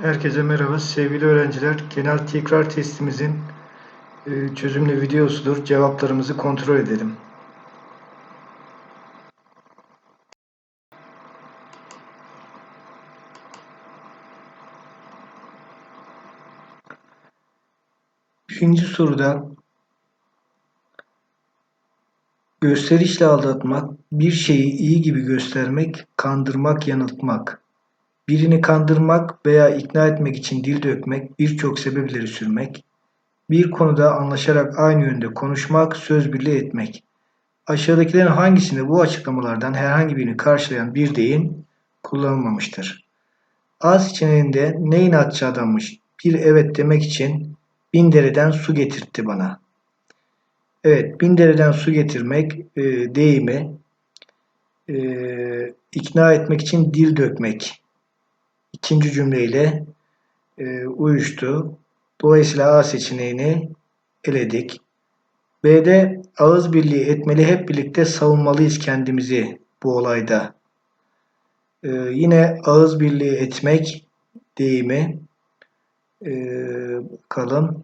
Herkese merhaba sevgili öğrenciler. Genel tekrar testimizin e, çözümlü videosudur. Cevaplarımızı kontrol edelim. Birinci soruda gösterişle aldatmak, bir şeyi iyi gibi göstermek, kandırmak, yanıltmak. Birini kandırmak veya ikna etmek için dil dökmek, birçok sebepleri sürmek, bir konuda anlaşarak aynı yönde konuşmak, söz birliği etmek. Aşağıdakilerin hangisinde bu açıklamalardan herhangi birini karşılayan bir deyim kullanılmamıştır? A seçeneğinde ne inatçı adammış bir evet demek için bin dereden su getirtti bana. Evet, bin dereden su getirmek e, deyimi e, ikna etmek için dil dökmek ikinci cümleyle e, uyuştu. Dolayısıyla A seçeneğini eledik. B'de ağız birliği etmeli hep birlikte savunmalıyız kendimizi bu olayda. Ee, yine ağız birliği etmek deyimi e, bakalım.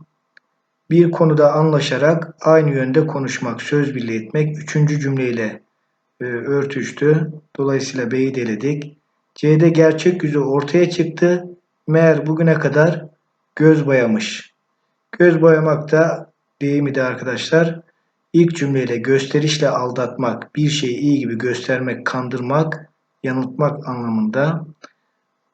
Bir konuda anlaşarak aynı yönde konuşmak, söz birliği etmek üçüncü cümleyle e, örtüştü. Dolayısıyla B'yi deledik. C'de gerçek yüzü ortaya çıktı. Meğer bugüne kadar göz boyamış. Göz boyamak da deyimi de arkadaşlar ilk cümleyle gösterişle aldatmak, bir şeyi iyi gibi göstermek, kandırmak, yanıltmak anlamında.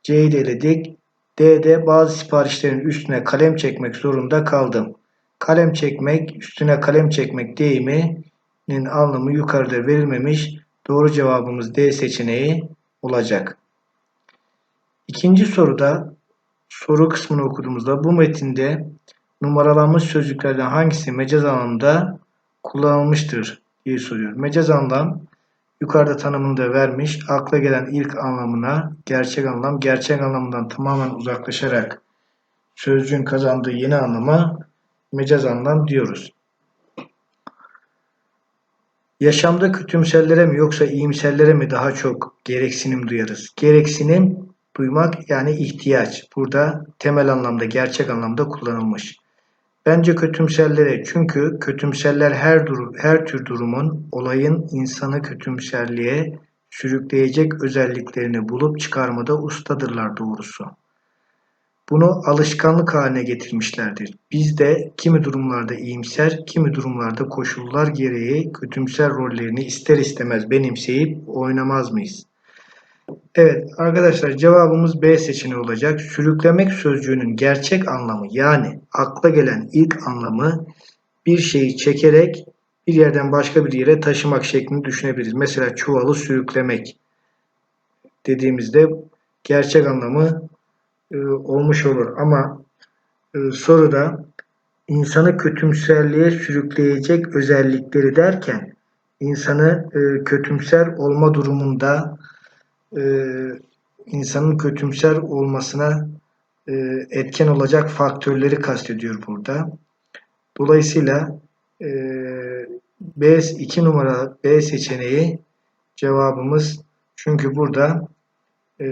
C'yi de. D'de bazı siparişlerin üstüne kalem çekmek zorunda kaldım. Kalem çekmek, üstüne kalem çekmek deyiminin anlamı yukarıda verilmemiş. Doğru cevabımız D seçeneği olacak. İkinci soruda soru kısmını okuduğumuzda bu metinde numaralanmış sözcüklerden hangisi mecaz anlamında kullanılmıştır diye soruyor. Mecaz anlam yukarıda tanımını da vermiş. Akla gelen ilk anlamına gerçek anlam, gerçek anlamından tamamen uzaklaşarak sözcüğün kazandığı yeni anlama mecaz anlam diyoruz. Yaşamda kötümserlere mi yoksa iyimserlere mi daha çok gereksinim duyarız? Gereksinim duymak yani ihtiyaç. Burada temel anlamda, gerçek anlamda kullanılmış. Bence kötümserlere çünkü kötümserler her durum, her tür durumun olayın insanı kötümserliğe sürükleyecek özelliklerini bulup çıkarmada ustadırlar doğrusu. Bunu alışkanlık haline getirmişlerdir. Biz de kimi durumlarda iyimser, kimi durumlarda koşullar gereği kötümser rollerini ister istemez benimseyip oynamaz mıyız? Evet arkadaşlar cevabımız B seçeneği olacak. Sürüklemek sözcüğünün gerçek anlamı yani akla gelen ilk anlamı bir şeyi çekerek bir yerden başka bir yere taşımak şeklini düşünebiliriz. Mesela çuvalı sürüklemek dediğimizde gerçek anlamı e, olmuş olur. Ama e, soruda insanı kötümserliğe sürükleyecek özellikleri derken insanı e, kötümser olma durumunda e, insanın kötümser olmasına e, etken olacak faktörleri kastediyor burada. Dolayısıyla e, B 2 numara B seçeneği cevabımız çünkü burada e,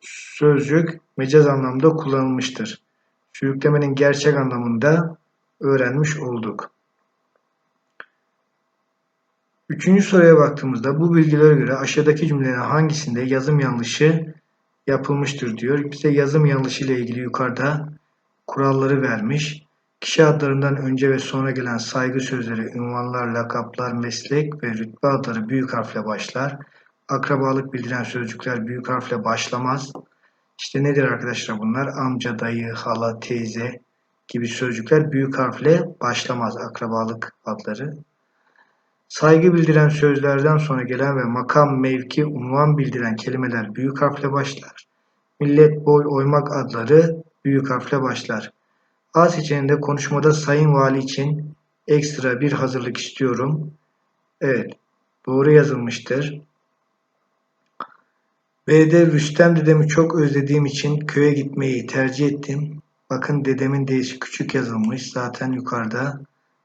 sözcük mecaz anlamda kullanılmıştır. Sürüklemenin gerçek anlamında öğrenmiş olduk. Üçüncü soruya baktığımızda bu bilgilere göre aşağıdaki cümlelerin hangisinde yazım yanlışı yapılmıştır diyor. Bize yazım yanlışı ile ilgili yukarıda kuralları vermiş. Kişi adlarından önce ve sonra gelen saygı sözleri, ünvanlar, lakaplar, meslek ve rütbe adları büyük harfle başlar. Akrabalık bildiren sözcükler büyük harfle başlamaz. İşte nedir arkadaşlar bunlar? Amca, dayı, hala, teyze gibi sözcükler büyük harfle başlamaz akrabalık adları. Saygı bildiren sözlerden sonra gelen ve makam, mevki, unvan bildiren kelimeler büyük harfle başlar. Millet, boy, oymak adları büyük harfle başlar. A seçeneğinde konuşmada Sayın Vali için ekstra bir hazırlık istiyorum. Evet, doğru yazılmıştır. B'de Rüstem dedemi çok özlediğim için köye gitmeyi tercih ettim. Bakın dedemin değişi küçük yazılmış. Zaten yukarıda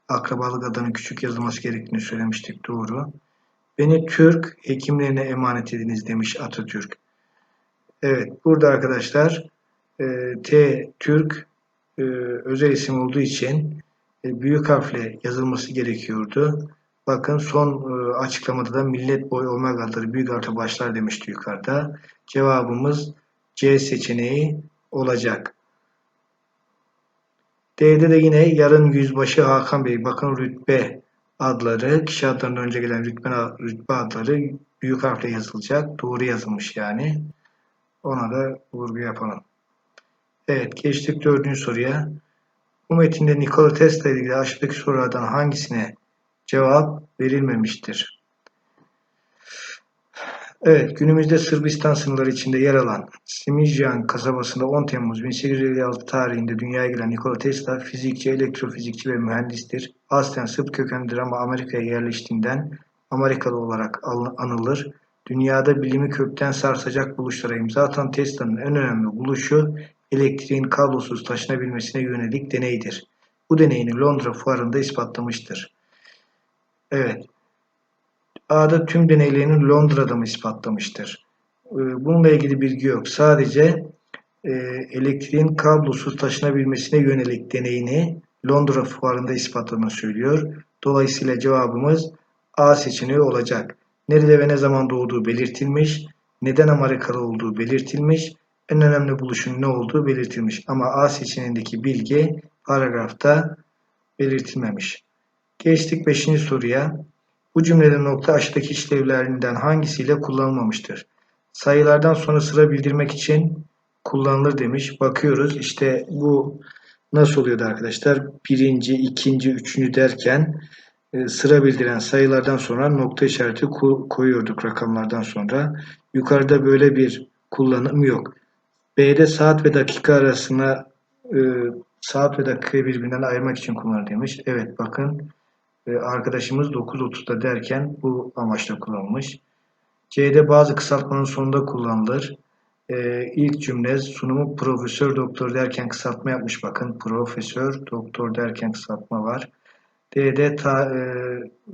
akrabalık adının küçük yazılması gerektiğini söylemiştik. Doğru. Beni Türk hekimlerine emanet ediniz demiş Atatürk. Evet burada arkadaşlar e, T Türk e, özel isim olduğu için e, büyük harfle yazılması gerekiyordu. Bakın son e, açıklamada da millet boyu omega'ları büyük harfle başlar demişti yukarıda. Cevabımız C seçeneği olacak. D'de de yine yarın yüzbaşı Hakan Bey bakın rütbe adları kişi adlarından önce gelen rütbe, rütbe adları büyük harfle yazılacak. Doğru yazılmış yani. Ona da vurgu yapalım. Evet geçtik dördüncü soruya. Bu metinde Nikola Tesla ile ilgili aşağıdaki sorulardan hangisine cevap verilmemiştir? Evet, günümüzde Sırbistan sınırları içinde yer alan Simijan kasabasında 10 Temmuz 1856 tarihinde dünyaya gelen Nikola Tesla fizikçi, elektrofizikçi ve mühendistir. Aslen Sırp kökenlidir ama Amerika'ya yerleştiğinden Amerikalı olarak anılır. Dünyada bilimi kökten sarsacak buluşlara imza atan Tesla'nın en önemli buluşu elektriğin kablosuz taşınabilmesine yönelik deneydir. Bu deneyini Londra fuarında ispatlamıştır. Evet. A'da tüm deneylerini Londra'da mı ispatlamıştır? Ee, bununla ilgili bilgi yok. Sadece e, elektriğin kablosuz taşınabilmesine yönelik deneyini Londra fuarında ispatladığını söylüyor. Dolayısıyla cevabımız A seçeneği olacak. Nerede ve ne zaman doğduğu belirtilmiş, neden Amerikalı olduğu belirtilmiş, en önemli buluşun ne olduğu belirtilmiş. Ama A seçeneğindeki bilgi paragrafta belirtilmemiş. Geçtik 5. soruya. Bu cümlede nokta aşağıdaki işlevlerinden hangisiyle kullanılmamıştır? Sayılardan sonra sıra bildirmek için kullanılır demiş. Bakıyoruz işte bu nasıl oluyordu arkadaşlar? Birinci, ikinci, üçüncü derken e, sıra bildiren sayılardan sonra nokta işareti koyuyorduk rakamlardan sonra. Yukarıda böyle bir kullanım yok. B'de saat ve dakika arasına e, saat ve dakikayı birbirinden ayırmak için kullanır demiş. Evet bakın arkadaşımız 9.30'da derken bu amaçla kullanılmış. C'de bazı kısaltmanın sonunda kullanılır. E, ilk cümle sunumu profesör doktor derken kısaltma yapmış. Bakın profesör doktor derken kısaltma var. D'de ta, e,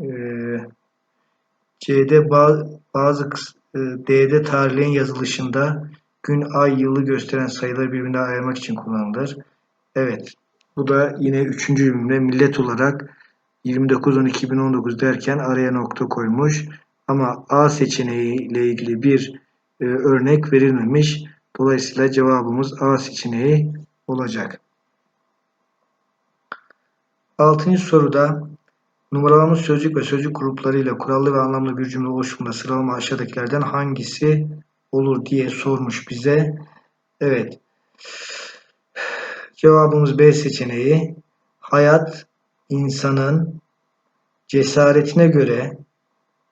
e, C'de bazı, bazı e, D'de tarihin yazılışında gün, ay, yılı gösteren sayıları birbirine ayırmak için kullanılır. Evet. Bu da yine üçüncü cümle millet olarak 29-10-2019 derken araya nokta koymuş. Ama A seçeneği ile ilgili bir e, örnek verilmemiş. Dolayısıyla cevabımız A seçeneği olacak. Altıncı soruda numaralanmış sözcük ve sözcük gruplarıyla kurallı ve anlamlı bir cümle oluşumunda sıralama aşağıdakilerden hangisi olur diye sormuş bize. Evet. Cevabımız B seçeneği. Hayat insanın cesaretine göre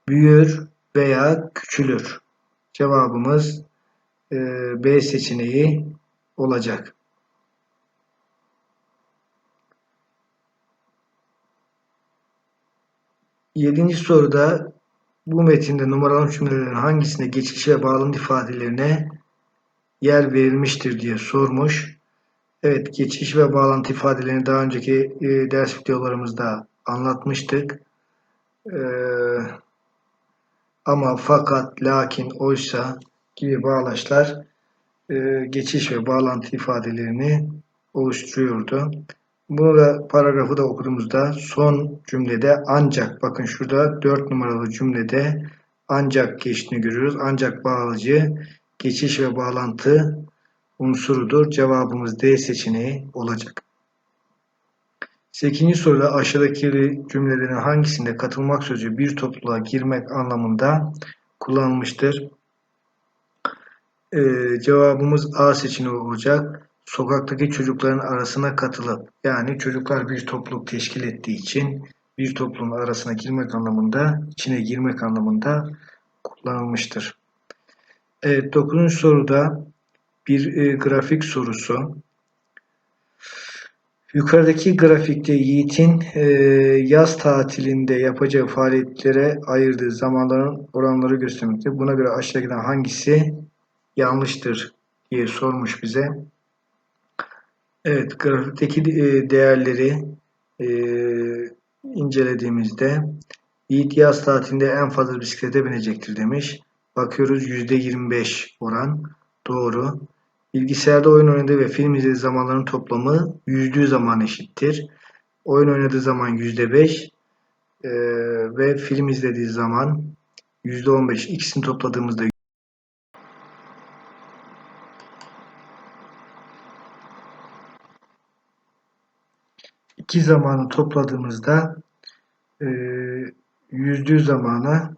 büyür veya küçülür. Cevabımız e, B seçeneği olacak. Yedinci soruda bu metinde numaralı cümlelerin hangisinde geçiş ve bağlantı ifadelerine yer verilmiştir diye sormuş. Evet, geçiş ve bağlantı ifadelerini daha önceki e, ders videolarımızda anlatmıştık. E, ama fakat, lakin, oysa gibi bağlaçlar e, geçiş ve bağlantı ifadelerini oluşturuyordu. Bunu da paragrafı da okuduğumuzda son cümlede ancak bakın şurada 4 numaralı cümlede ancak geçtiğini görüyoruz. Ancak bağlıcı geçiş ve bağlantı unsurudur. Cevabımız D seçeneği olacak. 8. soruda aşağıdaki cümlelerin hangisinde katılmak sözü bir topluluğa girmek anlamında kullanılmıştır? Ee, cevabımız A seçeneği olacak sokaktaki çocukların arasına katılıp yani çocuklar bir topluluk teşkil ettiği için bir toplumun arasına girmek anlamında, içine girmek anlamında kullanılmıştır. Evet, 9. soruda bir e, grafik sorusu. Yukarıdaki grafikte Yiğit'in e, yaz tatilinde yapacağı faaliyetlere ayırdığı zamanların oranları göstermekte. Buna göre aşağıdakilerden hangisi yanlıştır diye sormuş bize. Evet, grafikteki e, değerleri e, incelediğimizde Yiğit yaz tatilinde en fazla bisiklete binecektir demiş. Bakıyoruz %25 oran. Doğru. Bilgisayarda oyun oynadığı ve film izlediği zamanların toplamı yüzdüğü zaman eşittir. Oyun oynadığı zaman yüzde beş e, ve film izlediği zaman yüzde on beş. İkisini topladığımızda iki zamanı topladığımızda e, yüzdüğü zamana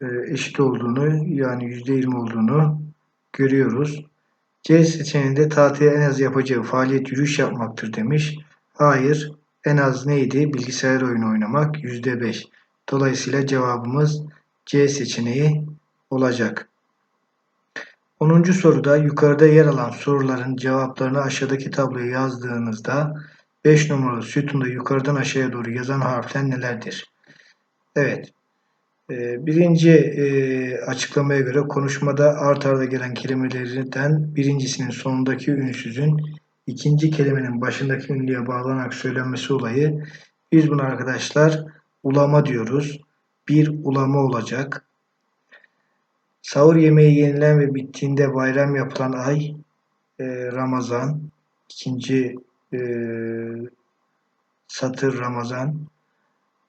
e, eşit olduğunu yani yüzde yirmi olduğunu görüyoruz. C seçeneğinde tatile en az yapacağı faaliyet yürüyüş yapmaktır demiş. Hayır. En az neydi? Bilgisayar oyunu oynamak. Yüzde beş. Dolayısıyla cevabımız C seçeneği olacak. 10. soruda yukarıda yer alan soruların cevaplarını aşağıdaki tabloya yazdığınızda 5 numaralı sütunda yukarıdan aşağıya doğru yazan harfler nelerdir? Evet. Ee, birinci e, açıklamaya göre konuşmada art arda gelen kelimelerden birincisinin sonundaki ünsüzün ikinci kelimenin başındaki ünlüye bağlanarak söylenmesi olayı biz buna arkadaşlar ulama diyoruz. Bir ulama olacak. Sahur yemeği yenilen ve bittiğinde bayram yapılan ay e, Ramazan. İkinci e, satır Ramazan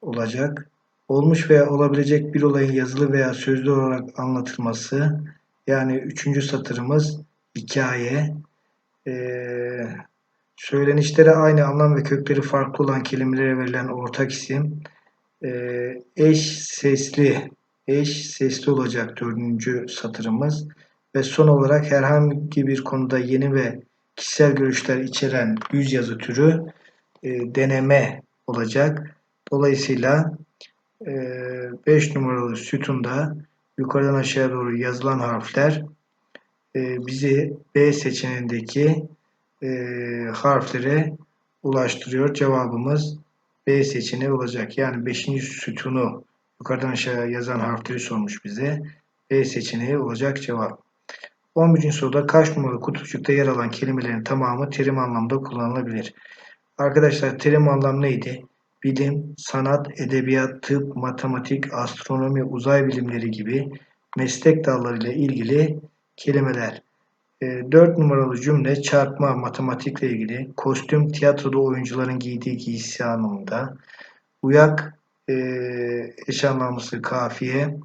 olacak. Olmuş veya olabilecek bir olayın yazılı veya sözlü olarak anlatılması. Yani üçüncü satırımız hikaye. E, söylenişlere aynı anlam ve kökleri farklı olan kelimelere verilen ortak isim. E, eş sesli eş sesli olacak dördüncü satırımız. Ve son olarak herhangi bir konuda yeni ve kişisel görüşler içeren yüz yazı türü e, deneme olacak. Dolayısıyla 5 e, numaralı sütunda yukarıdan aşağıya doğru yazılan harfler e, bizi B seçeneğindeki e, harflere ulaştırıyor. Cevabımız B seçeneği olacak. Yani 5. sütunu yukarıdan aşağıya yazan harfleri sormuş bize. B seçeneği olacak cevap. 11. soruda kaç numaralı kutucukta yer alan kelimelerin tamamı terim anlamda kullanılabilir? Arkadaşlar terim anlam neydi? Bilim, sanat, edebiyat, tıp, matematik, astronomi, uzay bilimleri gibi meslek dallarıyla ilgili kelimeler. E, 4 numaralı cümle çarpma, matematikle ilgili, kostüm, tiyatroda oyuncuların giydiği giysi anlamında, uyak, e, eş anlamlısı kafiye,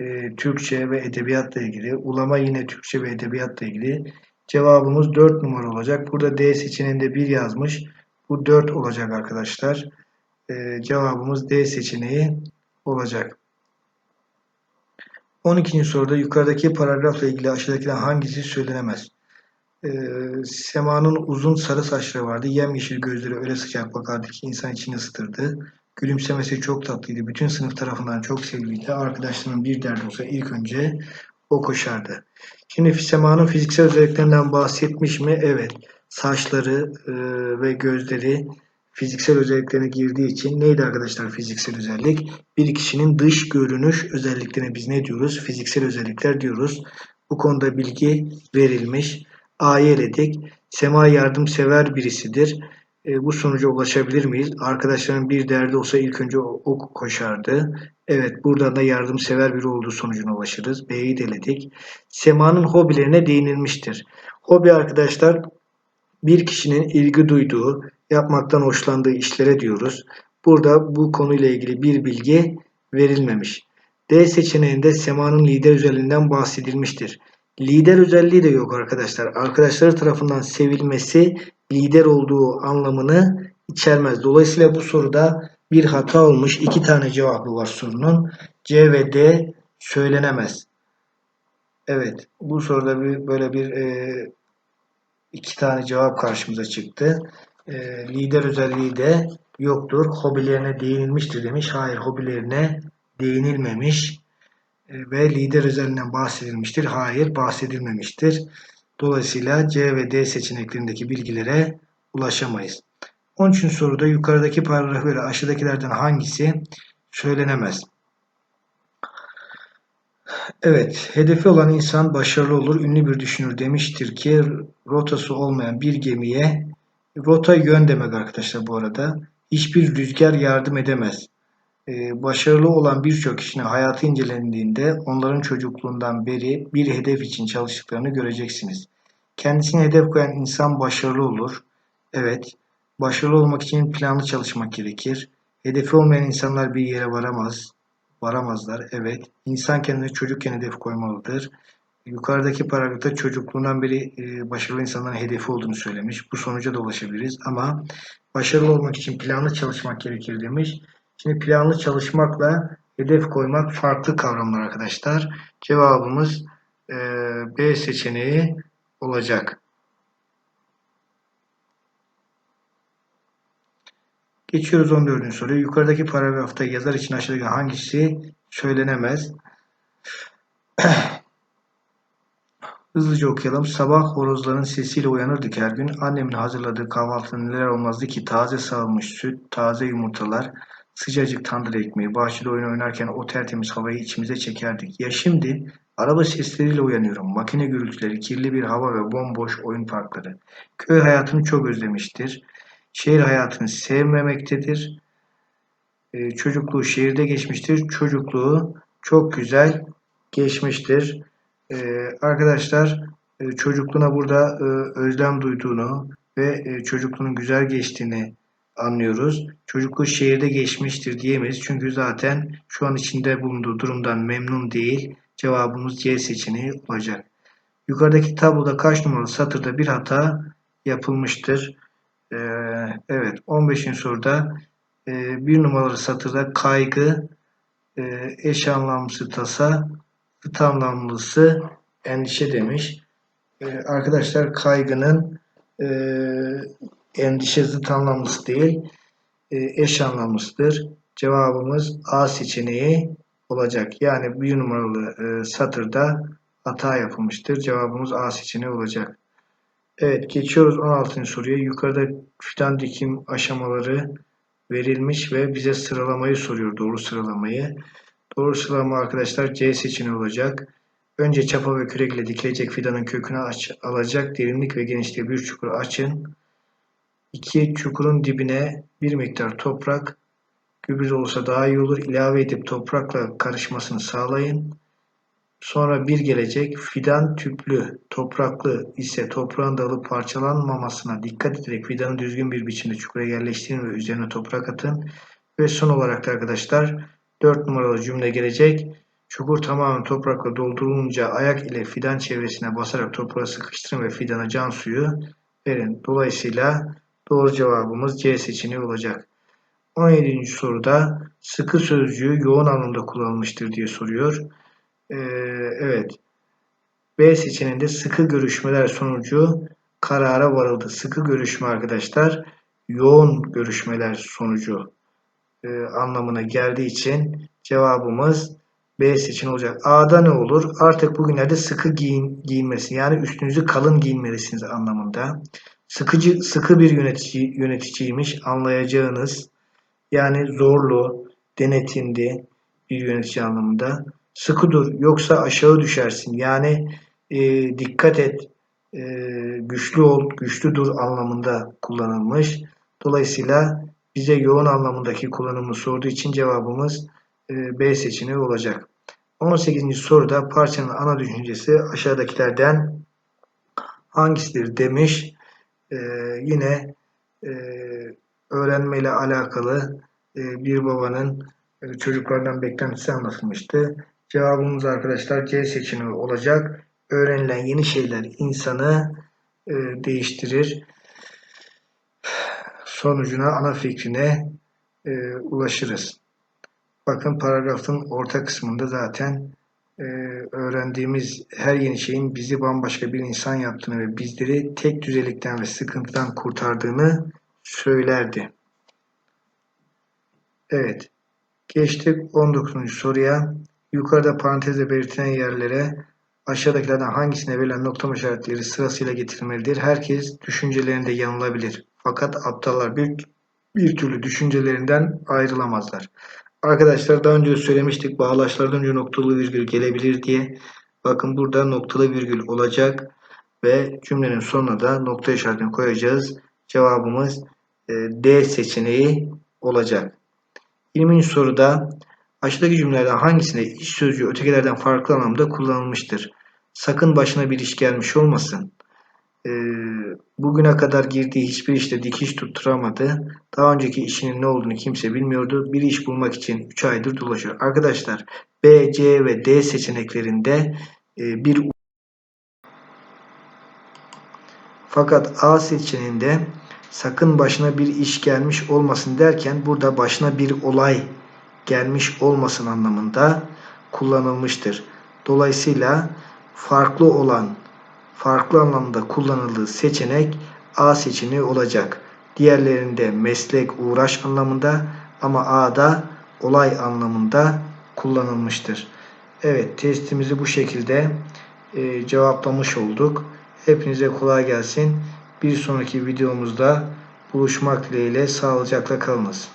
e, Türkçe ve edebiyatla ilgili. Ulama yine Türkçe ve edebiyatla ilgili. Cevabımız 4 numara olacak. Burada D seçeneğinde 1 yazmış. Bu 4 olacak arkadaşlar. E, cevabımız D seçeneği olacak. 12. soruda yukarıdaki paragrafla ilgili aşağıdakilerden hangisi söylenemez? E, Sema'nın uzun sarı saçları vardı. Yemyeşil gözleri öyle sıcak bakardı ki insan içini ısıtırdı. Gülümsemesi çok tatlıydı. Bütün sınıf tarafından çok seviliydi. Arkadaşlarının bir derdi olsa ilk önce o koşardı. Şimdi Sema'nın fiziksel özelliklerinden bahsetmiş mi? Evet. Saçları e, ve gözleri fiziksel özelliklerine girdiği için neydi arkadaşlar fiziksel özellik? Bir kişinin dış görünüş özelliklerine biz ne diyoruz? Fiziksel özellikler diyoruz. Bu konuda bilgi verilmiş. A'yı eledik. Sema yardımsever birisidir e, bu sonuca ulaşabilir miyiz? Arkadaşların bir derdi olsa ilk önce o, koşardı. Evet buradan da yardımsever biri olduğu sonucuna ulaşırız. B'yi deledik. Sema'nın hobilerine değinilmiştir. Hobi arkadaşlar bir kişinin ilgi duyduğu, yapmaktan hoşlandığı işlere diyoruz. Burada bu konuyla ilgili bir bilgi verilmemiş. D seçeneğinde Sema'nın lider özelliğinden bahsedilmiştir. Lider özelliği de yok arkadaşlar. Arkadaşları tarafından sevilmesi lider olduğu anlamını içermez. Dolayısıyla bu soruda bir hata olmuş. İki tane cevabı var sorunun. C ve D söylenemez. Evet. Bu soruda bir, böyle bir e, iki tane cevap karşımıza çıktı. E, lider özelliği de yoktur. Hobilerine değinilmiştir demiş. Hayır hobilerine değinilmemiş. E, ve lider özelliğinden bahsedilmiştir. Hayır bahsedilmemiştir. Dolayısıyla C ve D seçeneklerindeki bilgilere ulaşamayız. 13. soruda yukarıdaki paragrafa göre aşağıdakilerden hangisi söylenemez? Evet, hedefi olan insan başarılı olur, ünlü bir düşünür demiştir ki rotası olmayan bir gemiye rota yön demek arkadaşlar bu arada. Hiçbir rüzgar yardım edemez. Ee, başarılı olan birçok kişinin hayatı incelendiğinde onların çocukluğundan beri bir hedef için çalıştıklarını göreceksiniz. Kendisine hedef koyan insan başarılı olur. Evet. Başarılı olmak için planlı çalışmak gerekir. Hedefi olmayan insanlar bir yere varamaz. Varamazlar. Evet. İnsan kendine çocukken hedef koymalıdır. Yukarıdaki paragrafta çocukluğundan beri e, başarılı insanların hedefi olduğunu söylemiş. Bu sonuca da ulaşabiliriz ama başarılı olmak için planlı çalışmak gerekir demiş. Şimdi planlı çalışmakla hedef koymak farklı kavramlar arkadaşlar. Cevabımız e, B seçeneği olacak. Geçiyoruz 14. soruya. Yukarıdaki paragrafta yazar için aşağıdaki hangisi söylenemez? Hızlıca okuyalım. Sabah horozların sesiyle uyanırdık her gün. Annemin hazırladığı kahvaltıda neler olmazdı ki taze sağılmış süt, taze yumurtalar, sıcacık tandır ekmeği, bahçede oyun oynarken o tertemiz havayı içimize çekerdik. Ya şimdi araba sesleriyle uyanıyorum. Makine gürültüleri, kirli bir hava ve bomboş oyun parkları. Köy hayatını çok özlemiştir. Şehir hayatını sevmemektedir. Ee, çocukluğu şehirde geçmiştir. Çocukluğu çok güzel geçmiştir. Ee, arkadaşlar e, çocukluğuna burada e, özlem duyduğunu ve e, çocukluğunun güzel geçtiğini anlıyoruz. Çocukluğu şehirde geçmiştir diyemeyiz. Çünkü zaten şu an içinde bulunduğu durumdan memnun değil. Cevabımız C seçeneği olacak. Yukarıdaki tabloda kaç numaralı satırda bir hata yapılmıştır? Ee, evet 15. soruda e, bir numaralı satırda kaygı, e, eş anlamlısı tasa, zıt anlamlısı endişe demiş. Ee, arkadaşlar kaygının e, endişe zıt değil, e, eş anlamlısıdır. Cevabımız A seçeneği olacak. Yani bir numaralı e, satırda hata yapılmıştır. Cevabımız A seçeneği olacak. Evet geçiyoruz 16. soruya. Yukarıda fidan dikim aşamaları verilmiş ve bize sıralamayı soruyor. Doğru sıralamayı. Doğru sıralama arkadaşlar C seçeneği olacak. Önce çapa ve kürek ile dikilecek fidanın kökünü aç, alacak derinlik ve genişliği bir çukur açın. İki çukurun dibine bir miktar toprak, gübre olsa daha iyi olur. ilave edip toprakla karışmasını sağlayın. Sonra bir gelecek fidan tüplü, topraklı ise toprağın dalı parçalanmamasına dikkat ederek fidanı düzgün bir biçimde çukura yerleştirin ve üzerine toprak atın. Ve son olarak da arkadaşlar 4 numaralı cümle gelecek. Çukur tamamen toprakla doldurulunca ayak ile fidan çevresine basarak toprağı sıkıştırın ve fidana can suyu verin. Dolayısıyla doğru cevabımız C seçeneği olacak. 17. soruda sıkı sözcüğü yoğun anlamda kullanılmıştır diye soruyor. Ee, evet. B seçeneğinde sıkı görüşmeler sonucu karara varıldı. Sıkı görüşme arkadaşlar yoğun görüşmeler sonucu e, anlamına geldiği için cevabımız B seçeneği olacak. A'da ne olur? Artık bugünlerde sıkı giyin, giyinmesi yani üstünüzü kalın giyinmelisiniz anlamında. Sıkıcı, sıkı bir yönetici, yöneticiymiş anlayacağınız yani zorlu, denetimli bir yönetici anlamında. Sıkı dur yoksa aşağı düşersin. Yani e, dikkat et, e, güçlü ol, güçlü dur anlamında kullanılmış. Dolayısıyla bize yoğun anlamındaki kullanımı sorduğu için cevabımız e, B seçeneği olacak. 18. soruda parçanın ana düşüncesi aşağıdakilerden hangisidir demiş. E, yine e, öğrenmeyle alakalı e, bir babanın e, çocuklardan beklentisi anlatılmıştı. Cevabımız arkadaşlar C seçeneği olacak. Öğrenilen yeni şeyler insanı e, değiştirir. Sonucuna, ana fikrine e, ulaşırız. Bakın paragrafın orta kısmında zaten e, öğrendiğimiz her yeni şeyin bizi bambaşka bir insan yaptığını ve bizleri tek düzelikten ve sıkıntıdan kurtardığını söylerdi. Evet. Geçtik 19. soruya. Yukarıda parantezle belirtilen yerlere aşağıdakilerden hangisine verilen nokta işaretleri sırasıyla getirilmelidir? Herkes düşüncelerinde yanılabilir. Fakat aptallar bir, bir türlü düşüncelerinden ayrılamazlar. Arkadaşlar daha önce söylemiştik bağlaçlardan önce noktalı virgül gelebilir diye. Bakın burada noktalı virgül olacak ve cümlenin sonuna da nokta işaretini koyacağız. Cevabımız e, D seçeneği olacak. 20. soruda aşağıdaki cümlelerden hangisinde iş sözcüğü ötekilerden farklı anlamda kullanılmıştır? Sakın başına bir iş gelmiş olmasın. Ee, bugüne kadar girdiği hiçbir işte dikiş tutturamadı. Daha önceki işinin ne olduğunu kimse bilmiyordu. Bir iş bulmak için 3 aydır dolaşıyor. Arkadaşlar B, C ve D seçeneklerinde e, bir fakat A seçeneğinde sakın başına bir iş gelmiş olmasın derken burada başına bir olay gelmiş olmasın anlamında kullanılmıştır. Dolayısıyla farklı olan, farklı anlamda kullanıldığı seçenek A seçeneği olacak. Diğerlerinde meslek, uğraş anlamında ama A'da olay anlamında kullanılmıştır. Evet testimizi bu şekilde e, cevaplamış olduk. Hepinize kolay gelsin. Bir sonraki videomuzda buluşmak dileğiyle sağlıcakla kalınız.